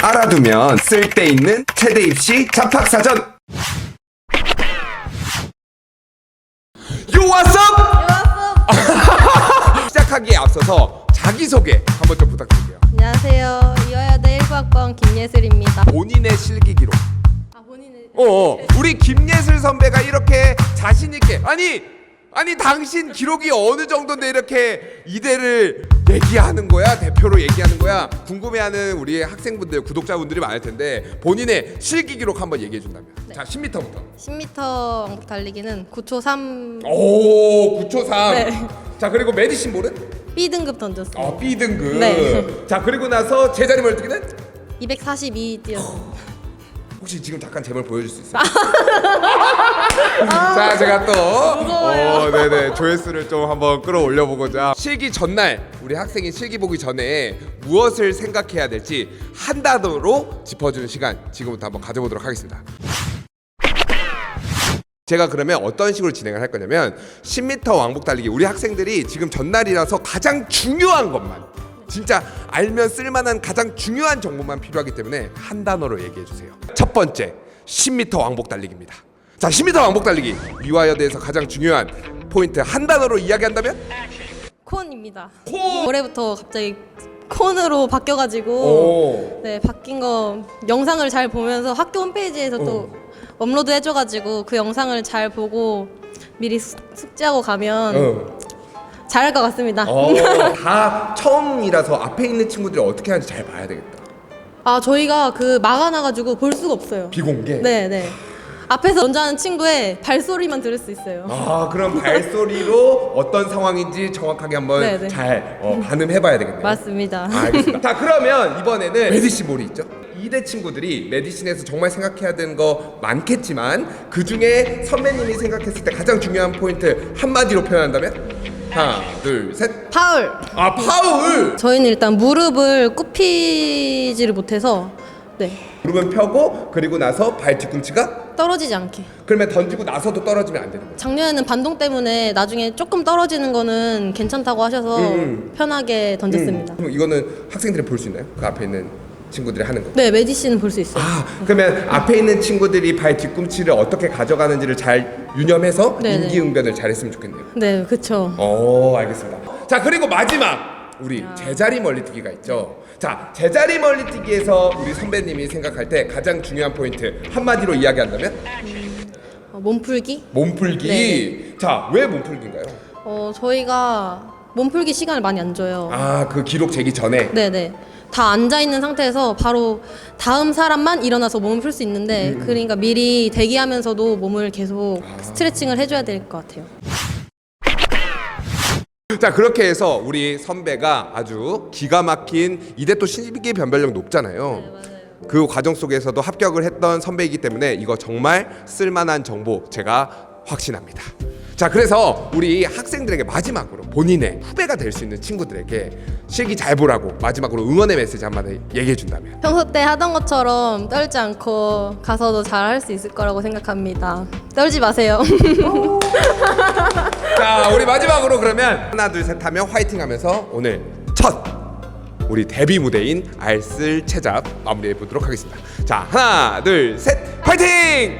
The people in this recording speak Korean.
알아두면 쓸데있는 체대 입시 잡학사전 요왔업 시작하기에 앞서서 자기소개 한번 좀 부탁드릴게요 안녕하세요. 이화여대 1부학번 김예슬입니다. 본인의 실기 기록 아 본인은 어, 어. 우리 김예슬 선배가 이렇게 자신 있게 아니 아니 당신 기록이 어느 정도인데 이렇게 이대를 얘기하는 거야 대표로 얘기하는 거야 궁금해하는 우리 학생분들 구독자분들이 많을 텐데 본인의 실기 기록 한번 얘기해 준다면 자 10m부터 10m 왕복 달리기는 9초 3 오 9초 3. 네. 자 그리고 메디신 볼은 B 등급 던졌어요. 어 B 등급. 네. 자 그리고 나서 제자리 멀티기는 242 뛰었어요. 혹시 지금 잠깐 제발 보여줄 수 있어요? 자 제가 또 어, 네네 조회수를 좀 한번 끌어올려 보고자 실기 전날 우리 학생이 실기 보기 전에 무엇을 생각해야 될지 한 단어로 짚어주는 시간 지금부터 한번 가져보도록 하겠습니다. 제가 그러면 어떤 식으로 진행을 할 거냐면 10m 왕복 달리기 우리 학생들이 지금 전날이라서 가장 중요한 것만 진짜 알면 쓸만한 가장 중요한 정보만 필요하기 때문에 한 단어로 얘기해 주세요. 첫 번째 10m 왕복 달리기입니다. 자, 10m 왕복 달리기 미화여대에서 가장 중요한 포인트 한 단어로 이야기한다면 콘입니다. 콘! 올해부터 갑자기 콘으로 바뀌어가지고 오. 네 바뀐 거 영상을 잘 보면서 학교 홈페이지에서 또 업로드 해줘가지고 그 영상을 잘 보고 미리 숙- 숙지하고 가면 어. 잘할 것 같습니다. 어, 다 처음이라서 앞에 있는 친구들이 어떻게 하는지 잘 봐야 되겠다. 아 저희가 그 막아놔가지고 볼 수가 없어요. 비공개. 네, 네. 앞에서 먼저 하는 친구의 발소리만 들을 수 있어요. 아, 그럼 발소리로 어떤 상황인지 정확하게 한번 네, 네. 잘 어, 가늠해봐야 되겠네요. 맞습니다. 알겠습니다. 자 그러면 이번에는 메디신 볼이 있죠. 이대 친구들이 메디신에서 정말 생각해야 되는 거 많겠지만 그 중에 선배님이 생각했을 때 가장 중요한 포인트 한마디로 표현한다면 하나 둘 셋. 파울. 아 파울. 저희는 일단 무릎을 굽히지를 못해서 네 무릎은 펴고 그리고 나서 발 뒤꿈치가 떨어지지 않게. 그러면 던지고 나서도 떨어지면 안 되는 거죠. 작년에는 반동 때문에 나중에 조금 떨어지는 거는 괜찮다고 하셔서 음. 편하게 던졌습니다. 그럼 이거는 학생들이 볼 수 있나요? 그 앞에 있는 친구들이 하는 거. 네 메디씨는 볼 수 있어요. 아 그러면 앞에 있는 친구들이 발 뒤꿈치를 어떻게 가져가는지를 잘 유념해서 네네. 임기응변을 잘했으면 좋겠네요. 네 그쵸. 오 알겠습니다. 자 그리고 마지막 우리 제자리 멀리뛰기가 있죠. 자 제자리 멀리뛰기에서 우리 선배님이 생각할 때 가장 중요한 포인트 한마디로 이야기한다면 어, 몸풀기. 몸풀기. 네네. 자왜 몸풀기인가요? 어 저희가 몸풀기 시간을 많이 안 줘요. 아 그 기록 재기 전에. 네네. 다 앉아 있는 상태에서 바로 다음 사람만 일어나서 몸을 풀 수 있는데 음. 그러니까 미리 대기하면서도 몸을 계속 스트레칭을 해줘야 될 것 같아요. 자 그렇게 해서 우리 선배가 아주 기가 막힌 이대 또 신입기 변별력 높잖아요. 그 과정 속에서도 합격을 했던 선배이기 때문에 이거 정말 쓸만한 정보 제가 확신합니다. 자 그래서 우리 학생들에게 마지막으로 본인의 후배가 될 수 있는 친구들에게 실기 잘 보라고 마지막으로 응원의 메시지 한마디 얘기해 준다면 평소 때 하던 것처럼 떨지 않고 가서도 잘 할 수 있을 거라고 생각합니다. 떨지 마세요. 자 우리 마지막으로 그러면 하나 둘 셋 하면 화이팅 하면서 오늘 첫 우리 데뷔 무대인 알쓸 채잡 마무리해 보도록 하겠습니다 자 하나 둘 셋 화이팅